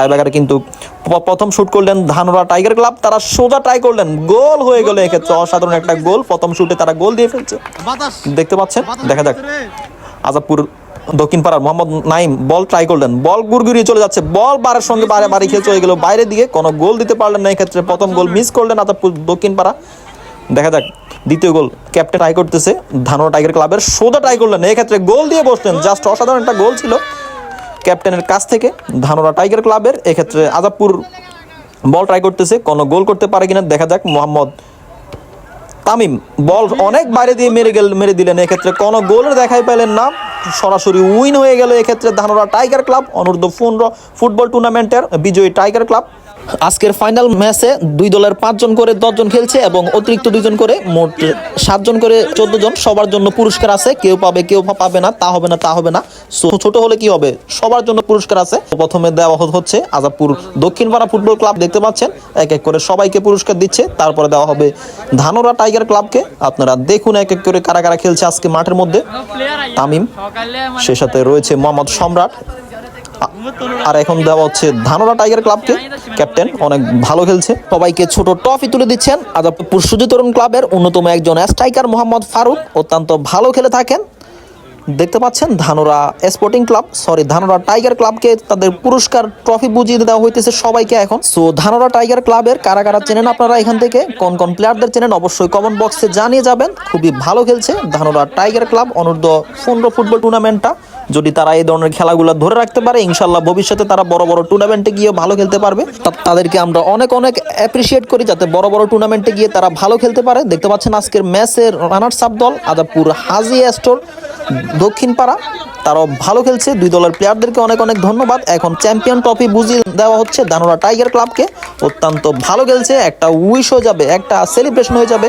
টাইব্রেকারে কিন্তু প্রথম শুট করলেন ধানরা টাইগার ক্লাব তারা সোজা ট্রাই করলেন গোল হয়ে গেল এক্ষেত্রে। অসাধারণ একটা গোল প্রথম শুটে তারা গোল দিয়ে ফেলছে। দেখতে পাচ্ছেন? দেখা যাক। আজাদপুর দক্ষিণ পাড়ার মোহাম্মদ নাইম বল ট্রাই করলেন। বল গুড়গুড়িয়ে চলে যাচ্ছে। বল বারের সঙ্গে বারে বারে খেয়ে চলে গেল বাইরে দিকে। কোনো গোল দিতে পারলেন না এক্ষেত্রে। প্রথম গোল মিস করলেন আজাদপুর দক্ষিণ পাড়া দেখা যাক দ্বিতীয় গোল ক্যাপ্টেন ট্রাই করতেছে। ধানোয়া টাইগার ক্লাবের সোজা ট্রাই করলেন। এক্ষেত্রে গোল দিয়ে বসলেন। জাস্ট অসাধারণ একটা গোল ছিল। ক্যাপ্টেনের কাছ থেকে ধানোরা টাইগার ক্লাবের, এক্ষেত্রে আজাবপুর বল ট্রাই করতেছে, কোনো গোল করতে পারে কিনা দেখা যাক। মোহাম্মদ তামিম, বল অনেক বাইরে দিয়ে মেরে গেল মেরে দিলেন, এক্ষেত্রে কোনো গোলের দেখাই পেলেন না। সরাসরি উইন হয়ে গেল, এক্ষেত্রে ধানোরা টাইগার ক্লাব, অনূর্ধ্ব পনেরো ফুটবল টুর্নামেন্টের বিজয়ী টাইগার ক্লাব। আজকের ফাইনাল ম্যাচে দুই দলের পাঁচজন করে দশজন খেলছে এবং অতিরিক্ত দুইজন করে মোট সাতজন করে চোদ্দ জন সবার জন্য পুরস্কার আছে। কেউ পাবে কেউ পাবে না, তা হবে না, তা হবে না। ছোট হলে কি হবে? সবার জন্য পুরস্কার আছে। প্রথমে দেওয়া হচ্ছে আজাদপুর দক্ষিণপাড়া ফুটবল ক্লাব, দেখতে পাচ্ছেন? এক এক করে সবাইকে পুরস্কার দিচ্ছে। তারপরে দেওয়া হবে ধানোরা টাইগার ক্লাবকে। আপনারা দেখুন এক এক করে কারা কারা খেলছে আজকে মাঠের মধ্যে। তামিম, সে সাথে রয়েছে মোহাম্মদ সম্রাট। আর এখন দেওয়া হচ্ছে ধানোরা টাইগার ক্লাবকে ক্যাপ্টেন অনেক ভালো খেলছে। সবাইকে ছোট ট্রফি তুলে দিচ্ছেন। আজাদপুর সুজি তরুণ ক্লাবের অন্যতম একজন স্ট্রাইকার মোহাম্মদ ফারুক অত্যন্ত ভালো খেলে থাকেন। দেখতে পাচ্ছেন Dhanora sporting club sorry Dhanora tiger ক্লাবকে তাদের পুরস্কার ট্রফি বুঝিয়ে দেওয়া হইতেছে সবাইকে এখন। সো ধানোরা টাইগার ক্লাবের কারা কারা চেনেন আপনারা এখান থেকে? কোন কোন প্লেয়ারদের চেনেন? অবশ্যই কমেন্ট বক্সে জানিয়ে যাবেন। খুবই ভালো খেলছে ধানোরা টাইগার ক্লাব অনূর্ধ্ব পনেরো ফুটবল টুর্নামেন্টটা যদি তারা এই ধরনের খেলাগুলো ধরে রাখতে পারে, ইনশাল্লাহ ভবিষ্যতে তারা বড় বড় টুর্নামেন্টে গিয়ে ভালো খেলতে পারবে। তাদেরকে আমরা অনেক অনেক অ্যাপ্রিসিয়েট করি যাতে বড় বড় টুর্নামেন্টে গিয়ে তারা ভালো খেলতে পারে। দেখতে পাচ্ছেন আজকের ম্যাচের রানার্স আপ দল আদাপুর হাজি স্টোর, দক্ষিণ পাড়া, তারাও ভালো খেলছে। দুই দলের প্লেয়ারদেরকে অনেক অনেক ধন্যবাদ। এখন চ্যাম্পিয়ন ট্রফি বুঝিয়ে দেওয়া হচ্ছে ধানোরা টাইগার ক্লাবকে অত্যন্ত ভালো খেলছে, একটা উইশ হয়ে যাবে, একটা সেলিব্রেশন হয়ে যাবে।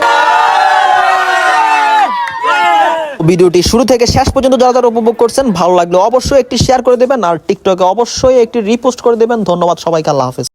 ভিডিওটি শুরু থেকে শেষ পর্যন্ত যারা যারা উপভোগ করছেন, ভালো লাগলে অবশ্যই একটি শেয়ার করে দেবেন আর টিকটকে অবশ্যই একটি রিপোস্ট করে দেবেন। ধন্যবাদ সবাইকে, আল্লাহ হাফেজ।